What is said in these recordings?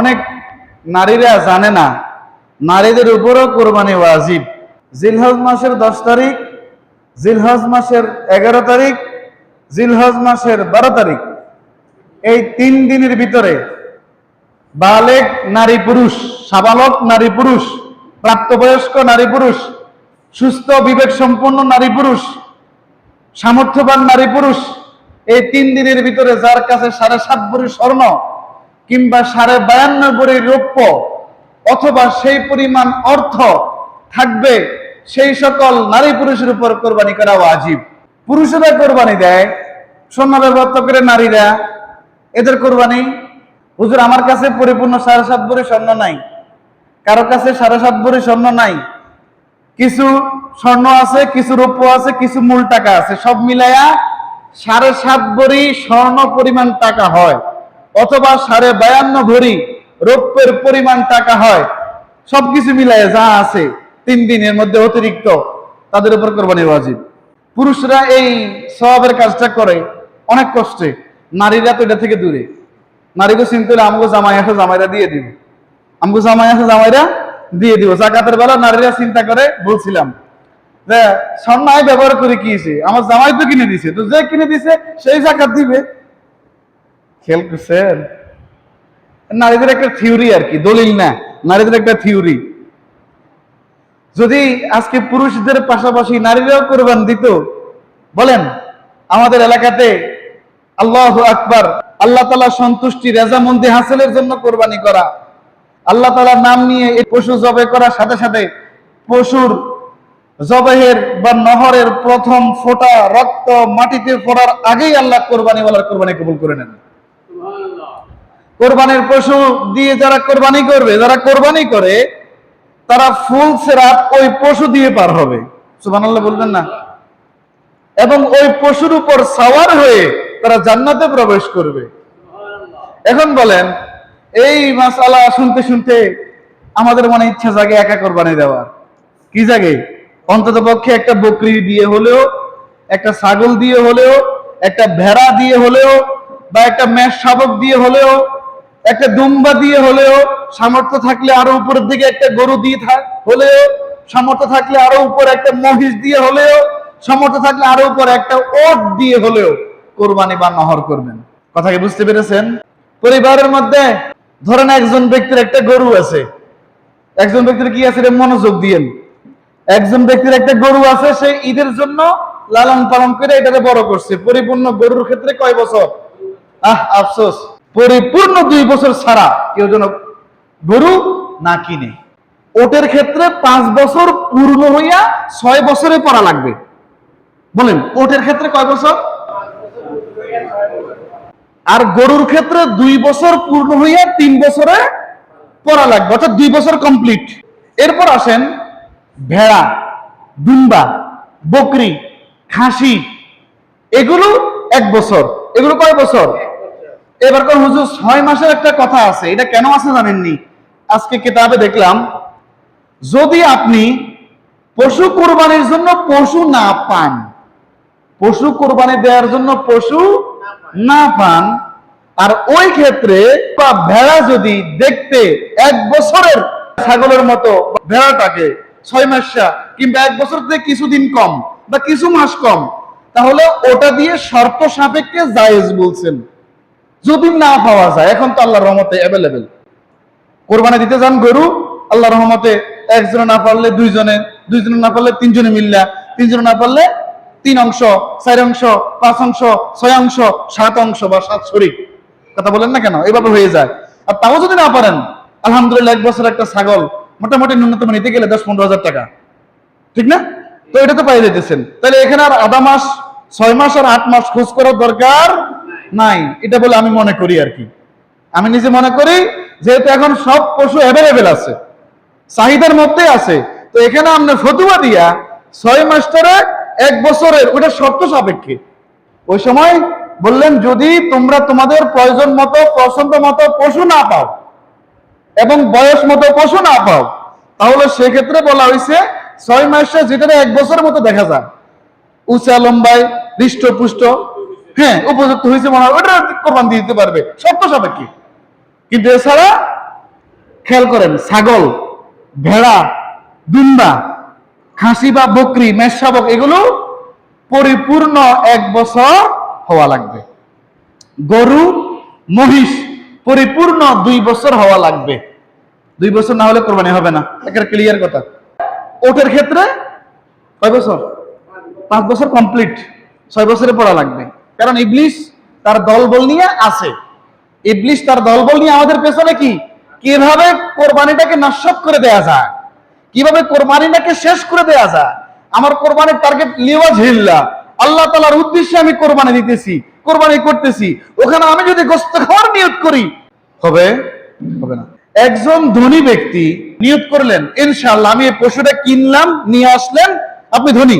অনেক নারীরা জানে না, নারীদের উপরও কোরবানি ওয়াজিব। জিলহজ মাসের দশ তারিখ, জিলহজ মাসের এগারো তারিখ, জিলহজ মাসের বারো তারিখ। এই তিন দিনের ভিতরে বালেক নারী পুরুষ, সাবালক নারী পুরুষ, প্রাপ্তবয়স্ক নারী পুরুষ, সুস্থ, বিবেক সম্পন্ন নারী পুরুষ, সামর্থ্যবান নারী পুরুষ, এই তিন দিনের ভিতরে যার কাছে সাড়ে সাত ভরি স্বর্ণ কিংবা সাড়ে বায়ান্ন রৌপ্য অথবা সেই পরিমাণ অর্থ থাকবে সেই সকল নারী পুরুষের উপর কোরবানি করা আজীব পুরুষেরা কোরবানি দেয় স্বর্ণ ব্যবহার করে নারীরা, এদের কোরবানি, হুজুর, আমার কাছে পরিপূর্ণ সাড়ে সাত ভরি স্বর্ণ নাই। কারও কাছে সাড়ে সাত ভরি স্বর্ণ নাই। কিছু স্বর্ণ আছে, কিছু রৌপ্য আছে, কিছু মূল টাকা আছে। সব মিলাইয়া সাড়ে সাত ভরি স্বর্ণ পরিমাণ টাকা হয়। অথবা সাড়ে বায়ান্ন ভরি রৌপ্যের পরিমাণ টাকা হয়, সবকিছু মিলাইয়া যা আছে তিন দিনের মধ্যে অতিরিক্ত, তাদের উপর কোরবানি ওয়াজিব। পুরুষরা এই সবাবের কাজটা করে অনেক কষ্টে, নারীরা তো এটা থেকে দূরে। নারীকে চিনতে আমাকে জামাই আছে, জামাইরা দিয়ে দিব। আমাকে জামাই আছে, জামাইরা দিয়ে দিব। জাকাতের বেলা নারীরা চিন্তা করে, বলছিলাম যে স্বর্ণায় ব্যবহার করে কি আমার জামাই তো কিনে দিছে, তো যে কিনে দিছে, সেই জাকাত দিবে। খেয়াল করছেন নারীদের একটা থিওরি আর কি, দলিল না, নারীদের একটা থিওরি যদি আজকে পুরুষদের পাশাপাশি নারীরাও কোরবান দিত, বলেন, আমাদের এলাকাতে আল্লাহ আকবার, আল্লাহ তালা সন্তুষ্টি রেজামন্দি হাসিলের জন্য কোরবানি করা। আল্লাহ তালার নাম নিয়ে এই পশু জবে করার সাথে সাথে পশুর জবেহের বা নহরের প্রথম ফোঁটা রক্ত মাটিতে পড়ার আগেই আল্লাহ কোরবানি বলার কোরবানি কবুল করে নেন। কোরবানির পশু দিয়ে যারা কোরবানি করবে, যারা কোরবানি করে, তারা ফুল সেরাত ওই পশু দিয়ে পার হবে। সুবহানাল্লাহ, বলবেন না? এবং ওই পশুর উপর সাওয়ার হয়ে তারা জান্নাতে প্রবেশ করবে। এখন বলেন, এই মাসালা শুনতে শুনতে আমাদের মনে ইচ্ছা জাগে একা কোরবানি দেওয়ার। কি জাগে? অন্তত পক্ষে একটা বকরি দিয়ে হলেও, একটা ছাগল দিয়ে হলেও, একটা ভেড়া দিয়ে হলেও, বা একটা মেষ শাবক দিয়ে হলেও একটা দুম্বা দিয়ে হলেও সামর্থ্য থাকলে আরও উপরের দিকে একটা গরু দিয়ে হলেও সামর্থ্য থাকলে আরও উপর একটা মহিষ দিয়ে হলেও সামর্থ্য থাকলে আরও উপর একটা ওট দিয়ে হলেও কোরবানি বা নহর করবেন। কথা কি বুঝতে পেরেছেন? পরিবারের মধ্যে ধরেন একজন ব্যক্তির একটা গরু আছে। একজন ব্যক্তির কি আছে মনোযোগ দিয়েন একজন ব্যক্তির একটা গরু আছে, সে ঈদের জন্য লালন পালন করে এটাকে বড় করছে। পরিপূর্ণ গরুর ক্ষেত্রে কয় বছর? আহ, আফসোস। পরিপূর্ণ দুই বছর ছাড়া কেউ যেন গরু না কিনে। ওটের ক্ষেত্রে পাঁচ বছর পূর্ণ হইয়া ছয় বছরে পড়া লাগবে। বলেন, ওটের ক্ষেত্রে কয় বছর? আর গরুর ক্ষেত্রে দুই বছর পূর্ণ হইয়া তিন বছরে পড়া লাগবে, অর্থাৎ দুই বছর কমপ্লিট এরপর আসেন ভেড়া, দুম্বা, বকরি, খাসি। এগুলো এক বছর। এগুলো কয় বছর? এবার কোন হুজুর ছয় মাসের একটা কথা আছে, এটা কেন আছে জানেননি? আজকে কিতাবে দেখলাম, যদি আপনি পশু কোরবানির জন্য পশু না পান, পশু কোরবানি দেওয়ার জন্য পশু না পান, আর ওই ক্ষেত্রে বা ভেড়া যদি দেখতে এক বছরের ছাগলের মতো ভেড়াটাকে ছয় মাসা কিংবা এক বছর থেকে কিছুদিন কম বা কিছু মাস কম, তাহলে ওটা দিয়ে শর্ত সাপেক্ষে জায়েজ বলছেন। যদি না পাওয়া যায়, এখন তো আল্লাহর রহমতে অ্যাভেলেবেল কোরবানি দিতে যান গরু আল্লাহ রহমতে একজনে না পারলে দুইজনে দুইজনে না পারলে তিনজনে মিললা, তিনজনে না পারলে তিন অংশ, চার অংশ, পাঁচ অংশ, ছয় অংশ, সাত অংশ বা সাত শরিক কথা বলেন না কেন? এভাবে হয়ে যায়। আর তাও যদি না পারেন, আলহামদুলিল্লাহ এক বছর একটা ছাগল মোটামুটি ন্যূনতম নিতে গেলে দশ পনেরো হাজার টাকা। ঠিক না? তো এটা তো পাই যেতেছেন তাহলে এখানে আর আধা মাস, ছয় মাস আর আট মাস খোঁজ করার দরকার নাই, এটা বলে আমি মনে করি আর কি। আমি নিজে মনে করি, যেহেতু এখন সব পশু অ্যাভেলেবেল আছে, চাহিদার মধ্যে আছে, তো এখানে আমরা ফতুয়া দিয়া ছয় মাস্টারে এক বছরের ওটা শর্ত সাপেক্ষে। ওই সময় বললেন, যদি তোমরা তোমাদের প্রয়োজন মতো, পছন্দ মতো পশু না পাও এবং বয়স মতো পশু না পাও, তাহলে সেক্ষেত্রে বলা হয়েছে, ছয় মাসে যেটা এক বছরের মতো দেখা যায়। উঁচা লম্বায়, হৃষ্টপুষ্ট হ্যাঁ উপযুক্ত হয়েছে মনে হয় ওটা কোরবান দিয়ে দিতে পারবে। শর্ত সাপেক্ষে। কিন্তু এছাড়া খেয়াল করেন, ছাগল, ভেড়া, দুম্বা, খাসি বা বকরি মেষশাবক এগুলো পরিপূর্ণ এক বছর হওয়া লাগবে। গরু, মহিষ পরিপূর্ণ দুই বছর হওয়া লাগবে। দুই বছর না হলে কোরবানি হবে না। একটা ক্লিয়ার কথা। ওটের ক্ষেত্রে কয় বছর? পাঁচ বছর কমপ্লিট ছয় বছরে পড়া লাগবে। কারণ ইবলিশ তার দলবল নিয়ে আছে। ইবলিশ তার দলবল নিয়ে আমাদের পেছনে কি? কীভাবে কোরবানিটাকে নস্বাত করে দেয়া যায়? কীভাবে কোরবানিটাকে শেষ করে দেয়া যায়? আমার কোরবানির টার্গেট লিওয়া ঝিল্লা আল্লাহ তালার উদ্দেশ্যে আমি কোরবানি দিতেছি, কোরবানি করতেছি। ওখানে আমি যদি গোস্ত খাওয়ার নিয়োগ করি, হবে? হবে না। একজন ধনী ব্যক্তি নিয়োগ করলেন, ইনশাআল্লাহ আমি এই পশুটা কিনলাম, নিয়ে আসলেন, আপনি ধনী,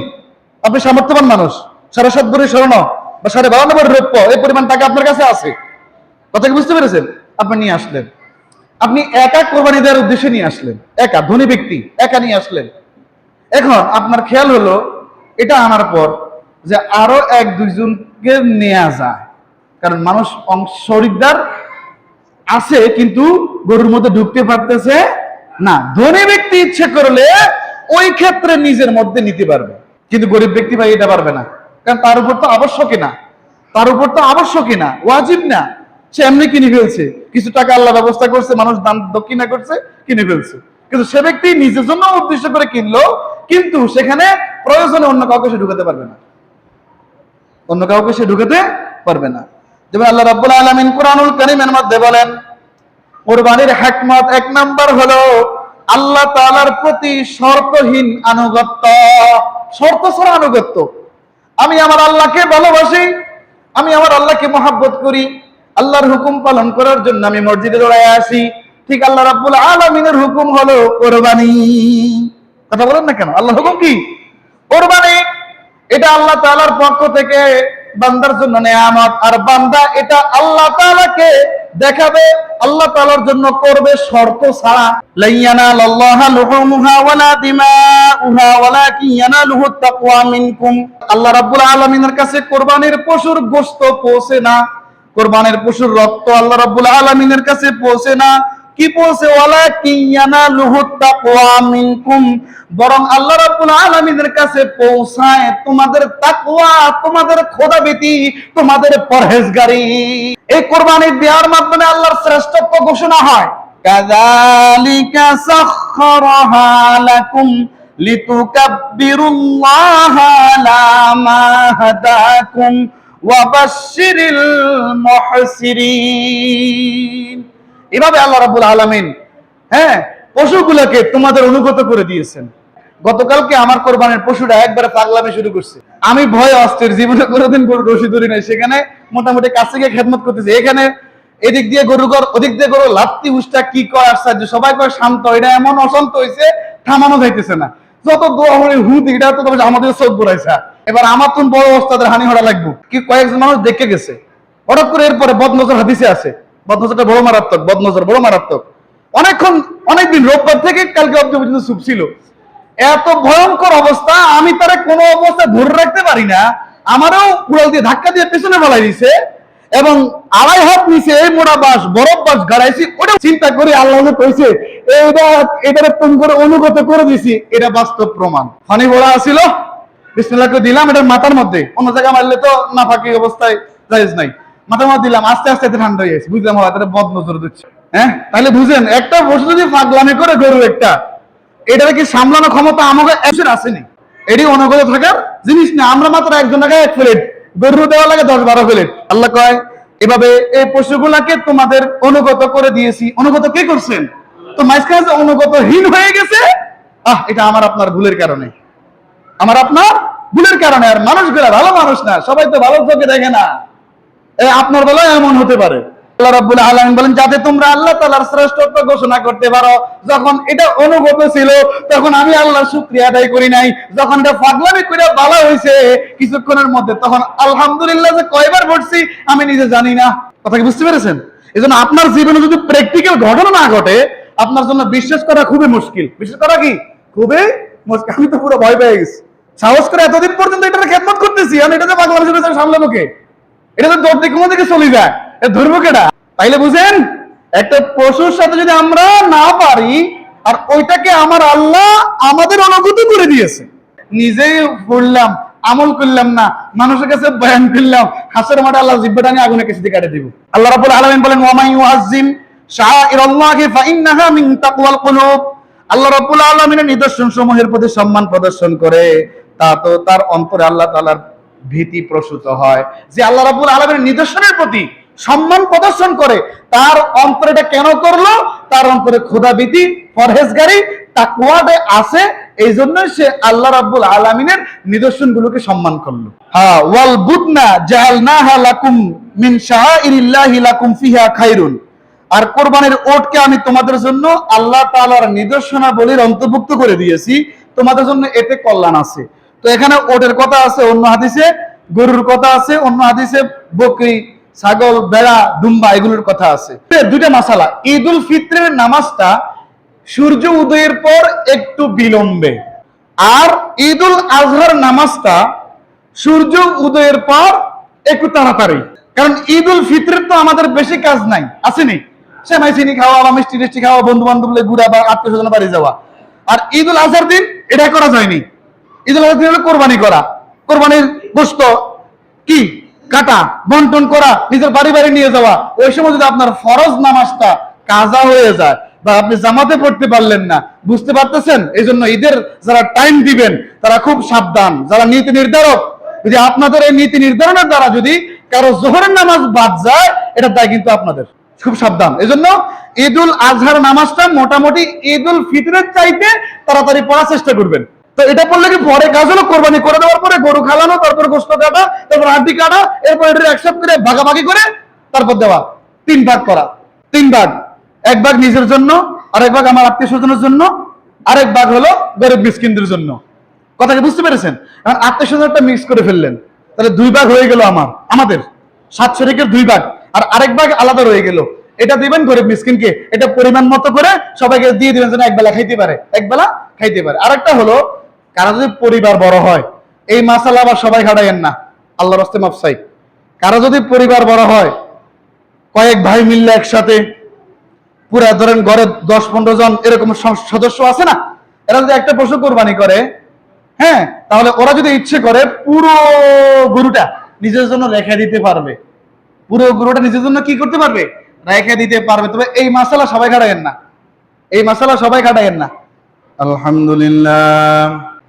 আপনি সামর্থ্যবান মানুষ। ভরি স্বর্ণ বা সাড়ে বারো নম্বর রৌপ্য, এই পরিমাণ টাকা আপনার কাছে আছে। কথা কি বুঝতে পেরেছেন? আপনি নিয়ে আসলেন। আপনি একা কোরবানি দেওয়ার উদ্দেশ্যে নিয়ে আসলেন। একা, ধনী ব্যক্তি, একা নিয়ে আসলেন। এখন আপনার খেয়াল হলো, এটা আনার পর যে আরও এক দুইজনকে নেওয়া যায়। কারণ মানুষ অংশ শরিকদার আছে, কিন্তু গরুর মধ্যে ঢুকতে পারতেছে না। ধনী ব্যক্তি ইচ্ছে করলে ওই ক্ষেত্রে নিজের মধ্যে নিতে পারবে। কিন্তু গরিব ব্যক্তি ভাই এটা পারবে না। কারণ তার উপর তো আবশ্যকই না। তার উপর তো আবশ্যকই না, ওয়াজিব না। সে এমনি কিনে ফেলছে। কিছু টাকা আল্লাহ ব্যবস্থা করছে, মানুষ দান দক্ষিণা করছে, কিনে ফেলছে। কিন্তু সে ব্যক্তি নিজের জন্য উদ্দেশ্য করে কিনলো, কিন্তু সেখানে প্রয়োজনে অন্য কাউকে সে ঢুকাতে পারবে না। অন্য কাউকে সে ঢুকাতে পারবে না। যেমন আল্লাহ রাব্বুল আলামিন কোরআনুল কারীমের মধ্যে বলেন, কোরবানির হিকমত এক নাম্বার হলো আল্লাহ তাআলার প্রতি শর্তহীন আনুগত্য। শর্ত ছাড়া আনুগত্য। আমি আমার আল্লাহকে ভালোবাসি, আমি আমার আল্লাহকে মহাব্বত করি। আল্লাহর হুকুম পালন করার জন্য আমি মসজিদে দৌড়ায় আসি। ঠিক আল্লাহ রাব্বুল আলমিনের হুকুম হলো কোরবানি। কথা বলেন না কেন? আল্লাহ হুকুম কি? কোরবানি। এটা আল্লাহ তালার পক্ষ থেকে বান্দার জন্য নেয়ামত। আর বান্দা এটা আল্লাহ তাআলাকে দেখাবে, আল্লাহ তাআলার জন্য করবে শর্ত ছাড়া। লাইয়ানা ওয়ালা তাকওয়া মিনকুম। আল্লাহ রাব্বুল আলামিনের কাছে কোরবানির পশুর গোশত পৌঁছে না। কোরবানির পশুর রক্ত আল্লাহ রাব্বুল আলামিনের কাছে পৌঁছে না। কি পৌঁছে ওয়ালা কিয়ানা তাকওয়া মিনকুম। বরং আল্লাহ রাব্বুল আলামিনের কাছে পৌঁছায় তোমাদের তাকওয়া, তোমাদের খোদাভীতি তোমাদের পরহেজগারি। এই কোরবানি দেওয়ার মাধ্যমে আল্লাহর শ্রেষ্ঠত্ব ঘোষণা হয়। কাযালিকা সাখখারাহা লাকুম লিতুকাব্বিরুল্লাহা আলা মা হাদাকুম ওয়া মুহসিরিন। এভাবে আল্লাহ রাব্বুল আলামিন হ্যাঁ পশুগুলোকে তোমাদের অনুগত করে দিয়েছেন। গতকালকে আমার কোরবানের পশুটা একবারে পাগলামি শুরু করছে। আমি ভয় অস্থির, জীবনে কোনোদিন গরু রশি ধরি নাই। সেখানে মোটামুটি কাছে গিয়ে খেদমত করতেছে। এখানে এদিক দিয়ে গরু কর ওদিক দিয়ে গরু লাত্তি উষ্টা কি কয় আশ্চর্য। সবাই কয়, শান্ত, এটা এমন অশান্ত হয়েছে থামানো যাইতেছে না। যত দোয়া হলে হুদ এটা তো আমাদের চোখ ঘুরাইছে এবার আমার তো বড় অবস্থাদের হানি হওয়া লাগবে। কি কয়েকজন মানুষ দেখে গেছে। হঠাৎ করে এরপরে বদনজর হাদিসে আছে। বদনজরটা বড় মারাত্মক বদনজর বড় মারাত্মক। অনেকক্ষণ, অনেকদিন, রোববার থেকে কালকে অব্দি পর্যন্ত চুপ ছিল। এত ভয়ঙ্কর অবস্থা, আমি তারা কোনো অবস্থায় ধরে রাখতে পারি না। আমারও উড়াল দিয়ে ধাক্কা দিয়ে পেছনে বলাই দিছে এবং আড়াই হাত নিচে এই মোড়া বাস, বরফ বাস গাড়াইছি, ওটা চিন্তা করে আল্লাহ কইছে এইটা এটারে তুমি করে অনুগত করে দিছি, এটা বাস্তব প্রমাণ। ফানি বড়া আছিল বিসমিল্লাহকে দিলাম এটার মাথার মধ্যে। অন্য জায়গায় মারলে তো না ফাঁকি অবস্থায় জায়েজ নাই। মাথার দিলাম, আস্তে আস্তে ঠান্ডা হয়ে গেছে। বুঝলাম হয়তো বদ নজর দিচ্ছে। হ্যাঁ? তাহলে বুঝেন, একটা বসে যদি ফাঁকলামি করে গরু একটা এটার কি সামলানো ক্ষমতা আমাকে একজন আসেনি? এটি অনুগত থাকার জিনিস না, আমরা মাত্র একজন টাকা এক প্লেট গরু দেওয়া লাগে দশ বারো প্লেট আল্লাহ কয়, এভাবে এই পশুগুলাকে তোমাদের অনুগত করে দিয়েছি। অনুগত কে করছেন? তো মাঝখানে অনুগতহীন হয়ে গেছে, আহ, এটা আমার আপনার ভুলের কারণে। আমার আপনার ভুলের কারণে, আর মানুষগুলা ভালো মানুষ না, সবাই তো ভালো চোখে দেখে না। আপনার বেলায় এমন হতে পারে। আল্লাহ বলেন, যাতে তোমরা আল্লাহ শ্রেষ্ঠত্ব ঘোষণা করতে পারো। যখন এটা অনুগত ছিল, তখন আমি আল্লাহর আদায় করি নাই। যখন এটা পাগলামি করে কিছুক্ষণের মধ্যে, তখন আলহামদুলিল্লাহ যে কয়বার পড়ছি আমি নিজে জানি না। কথা বুঝতে পেরেছেন? এজন্য আপনার জীবনে যদি প্র্যাকটিক্যাল ঘটনা না ঘটে, আপনার জন্য বিশ্বাস করা খুবই মুশকিল। বিশ্বাস করা কি? খুবই মুশকিল। আমি তো পুরো ভয় পেয়ে গেছি। সাহস করে এতদিন পর্যন্ত এটার খেদমত করতেছি, আমি এটাতে পাগলামি শুরু সামলানো কে? এটা তো দিকে চলে যায়। কেটা তাইলে বুঝেন, একটা পশুর সাথে যদি আমরা না পারি, আর ওইটাকে আমার আল্লাহ আমাদের অনুভূতি করে দিয়েছে। নিজেই পড়লাম আমল করলাম না, মানুষের কাছে বয়ান করলাম মাঠে আল্লাহ জিব্বাটা নিয়ে আগুনের কাছে কাটে দিব। আল্লাহ রাব্বুল আলামিন বলেন ওয়ামাই কুলুব। আল্লাহ আলামিনের নিদর্শন সমূহের প্রতি সম্মান প্রদর্শন করে, তা তো তার অন্তরে আল্লাহ তাআলার ভীতি প্রসূত হয়। যে আল্লাহ রাব্বুল আলামিনের নিদর্শনের প্রতি সম্মান প্রদর্শন করে, তার অন্তরে এটা কেন করল? তার অন্তরে ভীতি, পরহেজগারি, তাকওয়াতে আছে। এই জন্য সে আল্লাহ রাব্বুল আলামিনের নিদর্শনগুলোকে সম্মান করল। হ্যাঁ ওয়াল বুদনা জাআলনাহা লাকুম মিন শাআইরিল্লাহি লাকুম ফিহা খাইরুন। আর কোরবানির ওটকে আমি তোমাদের জন্য আল্লাহ তাআলার নিদর্শনাবলীর অন্তর্ভুক্ত করে দিয়েছি। তোমাদের জন্য এতে কল্যাণ আছে। তো এখানে ওটের কথা আছে, অন্য হাদিসে গরুর কথা আছে, অন্য হাদিসে বকরি, ছাগল বেড়া দুম্বা এগুলোর কথা আছে। দুইটা মাসালা। ঈদ উল ফিত্রের নামাজটা সূর্য উদয়ের পর একটু বিলম্বে। আর ঈদ উল আজহার নামাজটা সূর্য উদয়ের পর একটু তাড়াতাড়ি। কারণ ঈদ উল ফিত্রের তো আমাদের বেশি কাজ নাই। আসেনি সেমাই, চিনি খাওয়া বা মিষ্টি টিষ্টি খাওয়া বন্ধু বান্ধব ঘুরা বা আত্মীয় স্বজন বাড়ি যাওয়া। আর ঈদ উল আজহার দিন এটা করা যায়নি। ঈদ উল আজহার দিন হলো কোরবানি করা, কোরবানির গোস্ত কি? কাটা, বন্টন করা, নিজের বাড়ি বাড়ি নিয়ে যাওয়া। ওই সময় যদি আপনার ফরজ নামাজটা কাজা হয়ে যায় বা আপনি জামাতে পড়তে পারলেন না, বুঝতে পারতেছেন? এই জন্য ঈদের যারা টাইম দিবেন, তারা খুব সাবধান। যারা নীতি নির্ধারক যদি আপনাদের এই নীতি নির্ধারণের দ্বারা যদি কারও জোহরের নামাজ বাদ যায় এটা দায় কিন্তু আপনাদের। খুব সাবধান। এই জন্য ঈদুল আজহার নামাজটা মোটামুটি ঈদুল ফিতরের চাইতে তাড়াতাড়ি পড়ার চেষ্টা করবেন। তো এটা পড়লে কি পরে কাজ হলো? কোরবানি করে দেওয়ার পরে গরু খালানো, তারপর গোস্ত কাটা, তারপর হাড্ডি কাটা, এরপর এটা একসাথে করে ভাগাভাগি করে তারপর দেওয়া। তিন ভাগ করা। তিন ভাগ। এক ভাগ নিজের জন্য, আরেক ভাগ আমার আত্মীয় স্বজনের জন্য, আরেক ভাগ হলো গরিব মিসকিনদের জন্য। কথা কি বুঝতে পেরেছেন? এখন আত্মীয় স্বজনটা মিক্স করে ফেললেন। তাহলে দুই ভাগ হয়ে গেল আমার, আমাদের। সাত শরিকের দুই ভাগ। আর আরেক ভাগ আলাদা রয়ে গেল। এটা দিবেন গরিব মিসকিনকে। এটা পরিমাণ মতো করে সবাইকে দিয়ে দিবেন যেন একবেলা খাইতে পারে। একবেলা খাইতে পারে। আরেকটা হলো কারও যদি পরিবার বড় হয়, এই মাসালা আবার সবাই খাটাইয়েন না। আল্লাহর হস্তে মাপসাই কারও যদি পরিবার বড় হয়, কয়েক ভাই মিললে একসাথে, পুরা ধরেন ঘরে দশ পনেরো জন এরকম সদস্য আছে না? এরা যদি একটা পশু কোরবানি করে হ্যাঁ তাহলে ওরা যদি ইচ্ছে করে, পুরো গরুটা নিজের জন্য রেখে দিতে পারবে। পুরো গরুটা নিজের জন্য কি করতে পারবে? রেখে দিতে পারবে। তবে এই মাসালা সবাই খাটাইয়েন না। এই মাসালা সবাই খাটাইয়েন না। আলহামদুলিল্লাহ।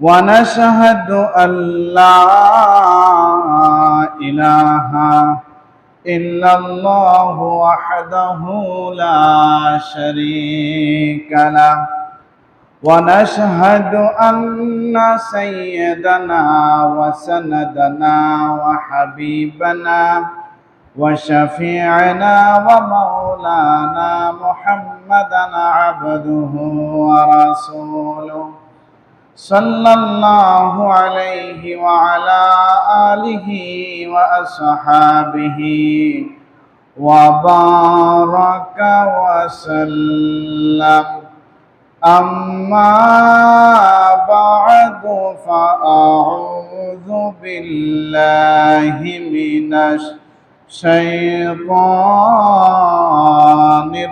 ونشهد أن لا إله إلا الله وحده لا شريك له. ونشهد أن سيدنا وسندنا وحبيبنا وشفيعنا ومولانا محمدا عبده ورسوله. صلى الله عليه وعلى آله وأصحابه وبارك وسلم. أما بعد فأعوذ بالله من الشيطان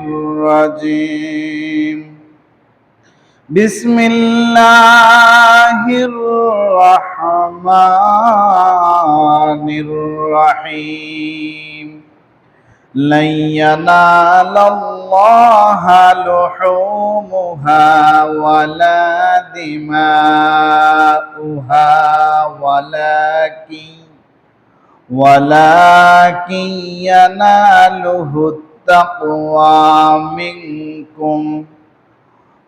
الرجيم. بسم الله الرحمن الرحيم. لن ينال الله لحومها ولا دماؤها ولكن ولكن يناله التقوى منكم.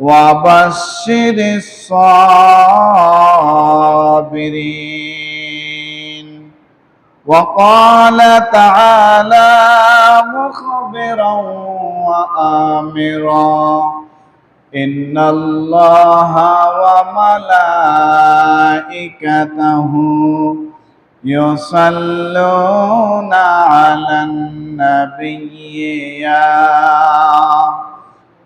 وبشر الصابرين وقال تعالى مخبرا وآمرا إن الله وملائكته يصلون على النبي يا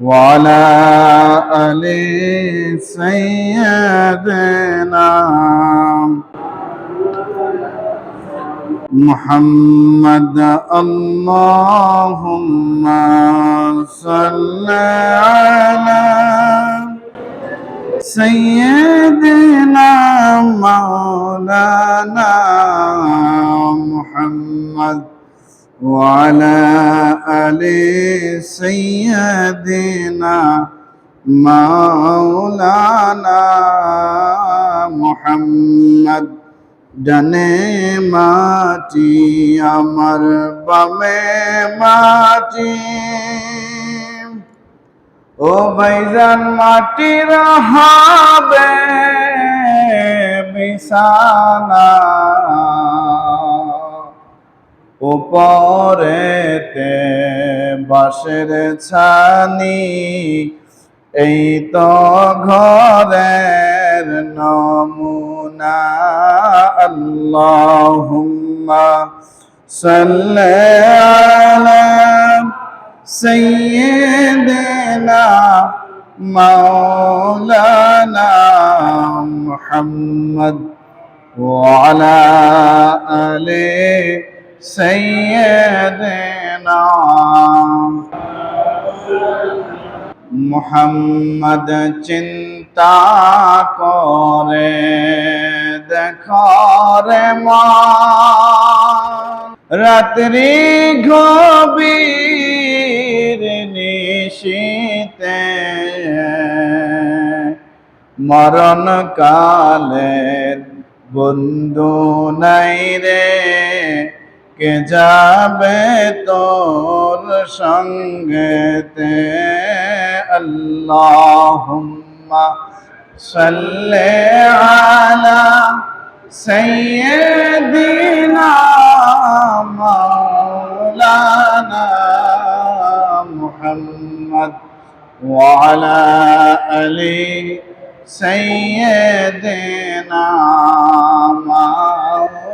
وعلى آل سيدنا محمد اللهم صل على سيدنا مولانا محمد وعلى آل سيدنا مولانا محمد ডানে মাটি আমার বামে মাটি ও ভাইজান মাটির হবে বিছানা উপরেতে বাসের ছানি, এই তো ঘরের নমুনা। আল্লাহুম্মা সাল্লি আলা সাইয়্যিদিনা মাওলানা মুহাম্মদ ওয়া আলা আলিহি سيدنا মোহাম্মদ চিন্তা করে দেখরে মা রাত্রি গভীর নিশীতে মরণ কালের বন্ধু নাই রে কে যাবে তোর সঙ্গেতে আল্লাহুম্মা সাল্লি আলা সাইয়্যিদিনা মাওলানা মুহাম্মদ وعلى آل سيدنا مولانا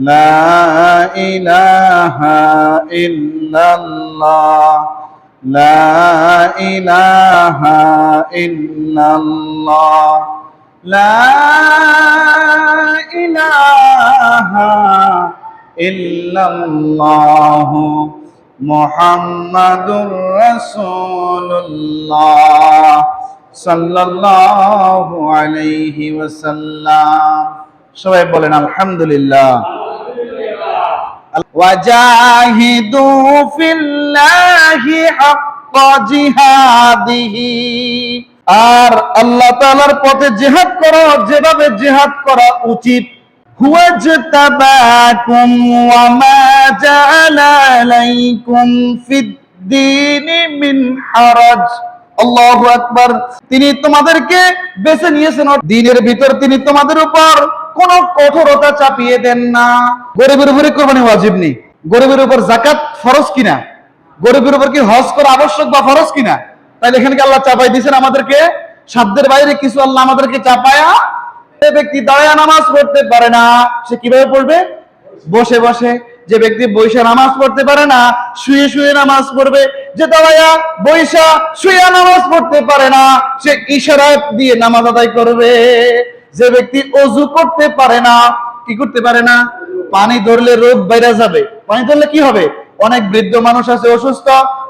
لا إله إلا الله لا إله إلا الله لا إله إلا الله محمد رسول الله صلى الله عليه وسلم সবাই বলেন আলহামদুলিল্লাহ وجاهدوا في الله حق جهاده আর আল্লাহ তাআলার পথে জিহাদ করো যেভাবে জিহাদ করা উচিত হুয়াজতাবাকুম ওয়া মা জাআলা আলাইকুম ফিদ ফিদ্দীনি মিন হারাজ আল্লাহু আকবার তিনি তোমাদেরকে বেছে নিয়েছেন দিনের ভিতর তিনি তোমাদের উপর কোন কঠোরতা চাপিয়ে দেন না। গরিবের উপরে কোরবানি ওয়াজিব নেই। গরিবের উপর জাকাত ফরজ কিনা? গরিবের উপর কি হজ করা আবশ্যক বা ফরজ কিনা? তাই এখানে কি আল্লাহ চাপাই দিয়েছেন আমাদেরকে? সাধ্যের বাইরে কিছু আল্লাহ আমাদেরকে চাপায়া যে ব্যক্তি দাঁড়ায় নামাজ পড়তে পারে না, সে কীভাবে পড়বে? বসে বসে। যে ব্যক্তি বৈশা নামাজ পড়তে পারে না, শুয়ে শুয়ে নামাজ পড়বে। যে দাঁড়ায়া বৈশা শুয়ে নামাজ পড়তে পারে না, সে ইশারা দিয়ে নামাজ আদায় করবে। যে ব্যক্তি অজু করতে পারে না, কি করতে পারে না? পানি ধরলে রোগ বাইরে যাবে। পানি ধরলে কি হবে? অনেক বৃদ্ধ মানুষ আছে অসুস্থ,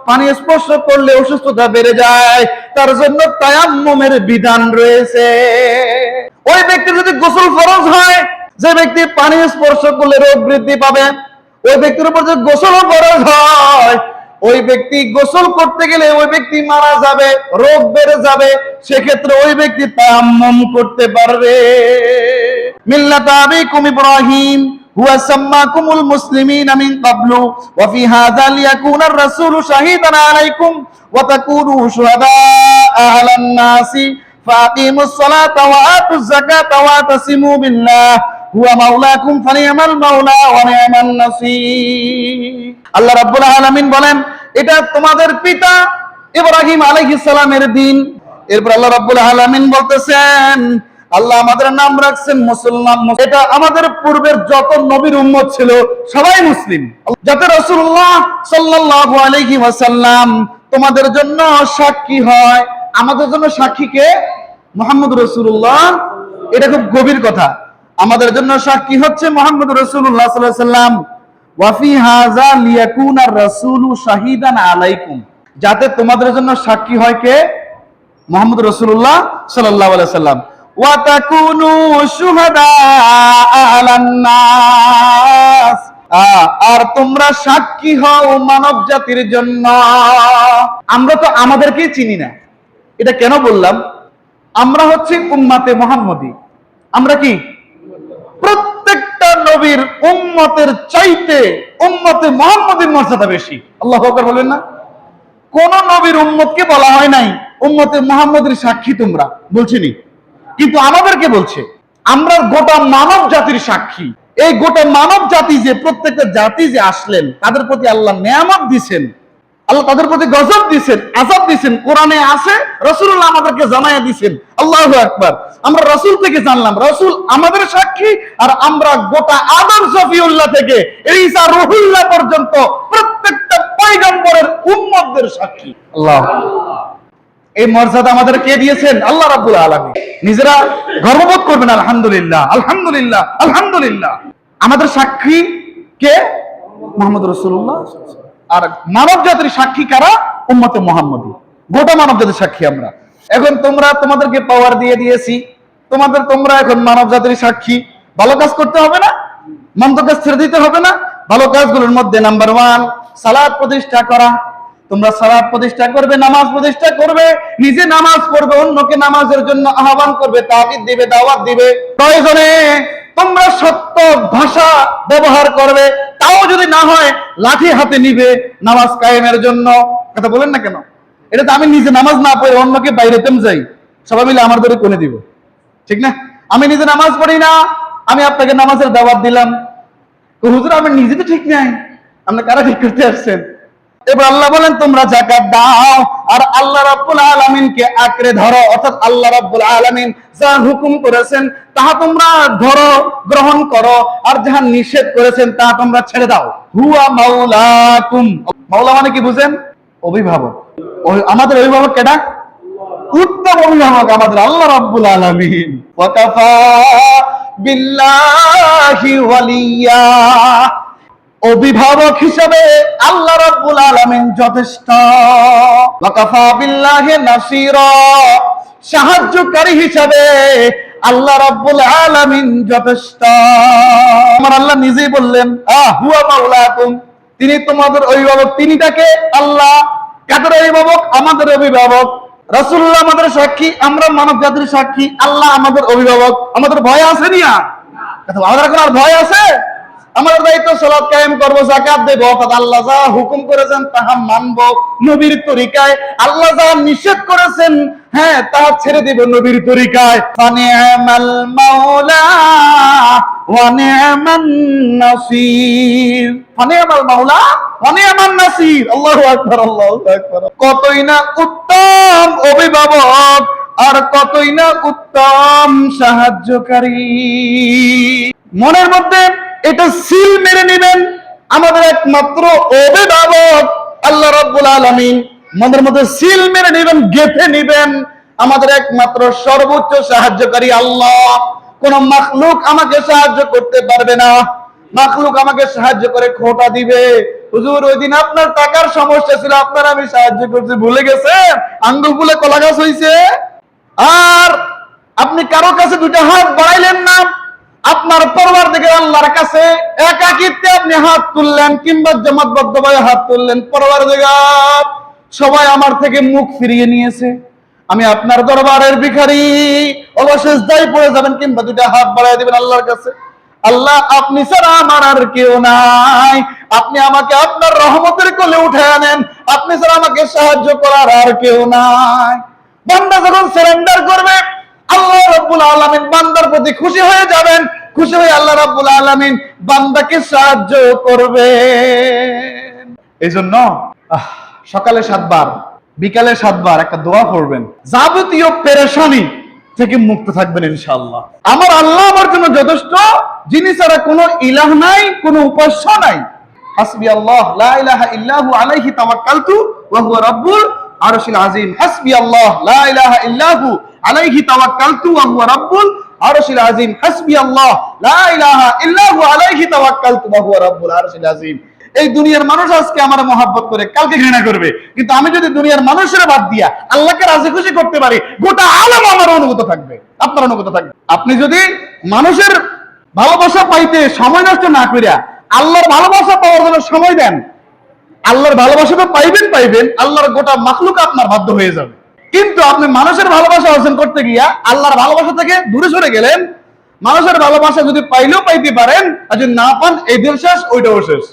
পানি স্পর্শ করলে অসুস্থতা বেড়ে যায়। তার জন্য তায়াম্মুমের বিধান রয়েছে। ওই ব্যক্তির যদি গোসল ফরজ হয়, যে ব্যক্তি পানি স্পর্শ করলে রোগ বৃদ্ধি পাবে। ওই ব্যক্তির উপর যদি গোসল ফরজ হয় ওই ব্যক্তি গোসল করতে গেলে ওই ব্যক্তি মারা যাবে, রোগ বেড়ে যাবে, সেক্ষেত্রে ওই ব্যক্তি তাম করতে পারবে। মিল্লাত আবিকুম ইব্রাহিম, হুয়া সাম্মাকুমুল আলাইকুম হুয়া মাওলাকুম ফানিয়ামাল মাওলা ওয়া নিআমান নাসীর। আল্লাহ রাব্বুল আলামিন বলেন, এটা তোমাদের পিতা ইব্রাহিম আলাইহিস সালামের দিন। এরপর আল্লাহ রাব্বুল আলামিন বলতেছেন, আল্লাহ আমাদের নাম রাখছেন মুসলমান এটা আমাদের পূর্বের যত নবীর উম্মত ছিল, সবাই মুসলিম। যাতে রসুল্লাহ সাল্লাহ আলহি ওয়াসাল্লাম তোমাদের জন্য সাক্ষী হয়, আমাদের জন্য সাক্ষী কে? মোহাম্মদ রসুল্লাহ এটা খুব গভীর কথা। আমাদের জন্য সাক্ষী হচ্ছে মোহাম্মদ আলাইহি ওয়াসাল্লাম ওয়াফি হাযা লিয়াকুনা রাসূলু শাহিদান আলাইকুম। যাতে তোমাদের জন্য সাক্ষী হয় কে? মোহাম্মদ রসুল্লাহ সাল্লাহ সাল্লাম। আর তোমরা সাক্ষী হও মানব জাতির জন্য। আমরা তো আমাদেরকেই চিনি না। এটা কেন বললাম? আমরা হচ্ছে উম্মাতে মোহাম্মদী। আমরা কি প্রত্যেকটা নবীর উম্মতের চাইতে উম্মতে মোহাম্মদীর মর্যাদা বেশি। আল্লাহ আকবার বলেন না? কোন নবীর উম্মতকে বলা হয় নাই, উম্মতে মোহাম্মদের সাক্ষী তোমরা। বলছিনি কিন্তু আমাদেরকে বলছে, আমরা গোটা মানব জাতির সাক্ষী। এই গোটা মানব জাতি যে প্রত্যেকটা জাতি যে আসলেন, তাদের প্রতি আল্লাহ নিয়ামত দিছেন। আল্লাহ তাদের প্রতি গজব দিছেন আজাব দিছেন কোরআনে আছে রসুল্লাহ আমাদেরকে জানাইয়া দিছেন আল্লাহ আকবার। আমরা রসুল থেকে জানলাম রসুল আমাদের সাক্ষী আর আমরা গোটা আদম সফিউল্লাহ থেকে ঈসা রহুল্লাহ পর্যন্ত প্রত্যেকটা পয়গম্বরের উম্মতদের সাক্ষী। আল্লাহ। এই মর্যাদা আমাদের কে দিয়েছেন? আল্লাহ রাব্বুল আলামিন। নিজেরা গর্ববোধ করবেন আলহামদুলিল্লাহ আলহামদুলিল্লাহ আলহামদুলিল্লাহ। আমাদের সাক্ষী কে? মোহাম্মদ রসুল্লাহ আর মানব জাতির সাক্ষী কারা? উম্মতে মোহাম্মদী। গোটা মানব জাতির সাক্ষী আমরা। এখন তোমরা তোমাদেরকে পাওয়ার দিয়ে দিয়েছি। তোমাদের তোমরা এখন মানব জাতির সাক্ষী। ভালো কাজ করতে হবে না? মন্দ কাজ ছেড়ে দিতে হবে না? ভালো কাজগুলোর মধ্যে নাম্বার ওয়ান সালাদ প্রতিষ্ঠা করা। তোমরা সালাদ প্রতিষ্ঠা করবে, নামাজ প্রতিষ্ঠা করবে, নিজে নামাজ পড়বে, অন্যকে নামাজের জন্য আহ্বান করবে তাকিদ দিবে, দাওয়াত দিবে। প্রয়োজনে তোমরা সত্য ভাষা ব্যবহার করবে, তাও যদি না হয় লাঠি হাতে নিবে নামাজ কায়েমের জন্য। কথা বলেন না কেন? এটা তো আমি নিজে নামাজ না পড়ে অন্যকে বাইরে তেম যাই। সবাই মিলে আমার ধরে কোনে দিব। ঠিক না? আমি নিজে নামাজ পড়ি না, আমি আপনাকে নামাজের দাওয়াত দিলাম। হুজুর আমি নিজে তো ঠিক নাই। আপনি কারা ঠিক করতে আসছেন? এবার আল্লাহ বলেন, তোমরা জাকাত দাও আর আল্লাহ রাব্বুল আলামিনকে আঁকড়ে ধরো। অর্থাৎ আল্লাহ রাব্বুল আলামিন যা হুকুম করেছেন, তাহা তোমরা ধরো, গ্রহণ করো, আর যাহা নিষেধ করেছেন তা তোমরা ছেড়ে দাও। হুয়া মাওলাকুম। মাওলা মানে কি বুঝেন? অভিভাবক। আমাদের অভিভাবক কেডা? উত্তম অভিভাবক আমাদের আল্লাহ রাব্বুল আলামিন। ওয়াকাফা বিল্লাহি ওয়ালিয়া। অভিভাবক হিসাবে আল্লাহ রাব্বুল আলামিন যথেষ্ট। ওয়াকাফা বিল্লাহি নাসীরা। সাহায্যকারী হিসাবে আল্লাহ রাব্বুল আলামিন যথেষ্ট। আমার আল্লাহ নিজেই বললেন, আহ, হুয়া মাওলাকুম। তিনি তোমাদের অভিভাবক তিনি তাকে আল্লাহ, কাদের অভিভাবক? আমাদের অভিভাবক। রাসূলুল্লাহ আমাদের সাক্ষী, আমরা মানব জাতির সাক্ষী, আল্লাহ আমাদের অভিভাবক। আমাদের ভয় আছে নিয়া? কথা আমাদের আর ভয় আছে? আমাদের দায়িত্ব সালাত কায়েম করব জাকাত অর্থাৎ আল্লাহ যা হুকুম করেছেন তাহা মানব নবীর তরিকায়। আল্লাহ যা নিষেধ করেছেন হ্যাঁ তাহা ছেড়ে দেব নবীর তরিকায়। মাওলা নাসির। মাওলা নাসির। আল্লাহু আকবার আল্লাহু আকবার। কতই না উত্তম অভিভাবক, আর কতই না উত্তম সাহায্যকারী। মনের মধ্যে এটা সিল মেরে নেবেন। আমাদের একমাত্র অভিভাবক, আল্লাহ রাব্বুল আলামিন। মনের মধ্যে সিল মেরে নেবেন, গেঁথে নেবেন। আমাদের একমাত্র সর্বোচ্চ সাহায্যকারী আল্লাহ। কোন মাখলুক আমাকে সাহায্য করতে পারবে না। মাখলুক আমাকে সাহায্য করে খোটা দিবে। হুজুর, ওই দিন আপনার টাকার সমস্যা ছিল, আপনার আমি সাহায্য করছি, ভুলে গেছে আঙ্গুল ফুলে কলা গাছ হইছে? আর আপনি কারও কাছে দুটা হাত বাড়াইলেন না? আপনার পরবার দিকে আল্লাহর কাছে একাকিত্বে আপনি হাত তুললেন কিংবা জমাতবদ্ধ ভাবে হাত তুললেন। পরবার দিকে সবাই আমার থেকে মুখ ফিরিয়ে নিয়েছে। আমি আপনার দরবারের ভিখারি। অবশেষ দায়ী পড়ে যাবেন কিংবা দুটা হাত বাড়াই দিবেন আল্লাহর কাছে। আল্লাহ, আপনি ছাড়া আমার আর কেউ নাই। আপনি আমাকে আপনার রহমতের কোলে উঠে আনেন। আপনি ছাড়া আমাকে সাহায্য করার আর কেউ নাই। বান্দা যখন সারেন্ডার করবে আল্লাহ রাব্বুল আলামিন বান্দার প্রতি খুশি হয়ে যাবেন। খুশি হয়ে আল্লাহ রাব্বুল আলামিন বান্দাকে সাহায্য করবে এই জন্য সকালে সাতবার, বিকালে সাতবার একটা দোয়া করবেন যাবতীয় পেরেশানি থেকে মুক্ত থাকবেন ইনশাআল্লাহ। আমার আল্লাহ আমার জন্য যথেষ্ট, যিনি ছাড়া কোনো ইলাহ নাই, কোনো উপাস্য নাই। হাসবি আল্লাহ, লা ইলাহা ইল্লাহু আলাইহি তাওয়াক্কালতু, ওয়া হুয়া রাব্বুল আরশিল আযীম। হাসবি আল্লাহ, লা ইলাহা ইল্লাহু আলাইহি তাওয়াক্কালতু ওয়া হুয়া রাব্বুল আরশিল আযীম। হাসবি আল্লাহ। লা ইলাহা ইল্লাহু আলাইহি তাওয়াক্কালতু ওয়া হুয়া রাব্বুল আরশিল আযীম। এই দুনিয়ার মানুষ আজকে আমার মহাব্বত করে, কালকে ঘৃণা করবে। কিন্তু আমি যদি দুনিয়ার মানুষের বাদ দিয়া আল্লাহকে রাজি খুশি করতে পারি, গোটা আলম আমার অনুগত থাকবে, আপনার অনুগত থাকবে। আপনি যদি মানুষের ভালোবাসা পাইতে সময় নষ্ট না করিয়া আল্লাহর ভালোবাসা পাওয়ার জন্য সময় দেন, আল্লাহর ভালোবাসা তো পাইবেন পাইবেন, আল্লাহর গোটা মাখলুক আপনার বাধ্য হয়ে যাবে। কিন্তু আপনি মানুষের ভালোবাসা অর্জন করতে গিয়া আল্লাহর ভালোবাসা থেকে দূরে সরে গেলেন। মানুষের ভালোবাসা যদি পাইলেও পাইতে পারেন আর যদি না পান, এই দিন শেষ, ওইটাও শেষ।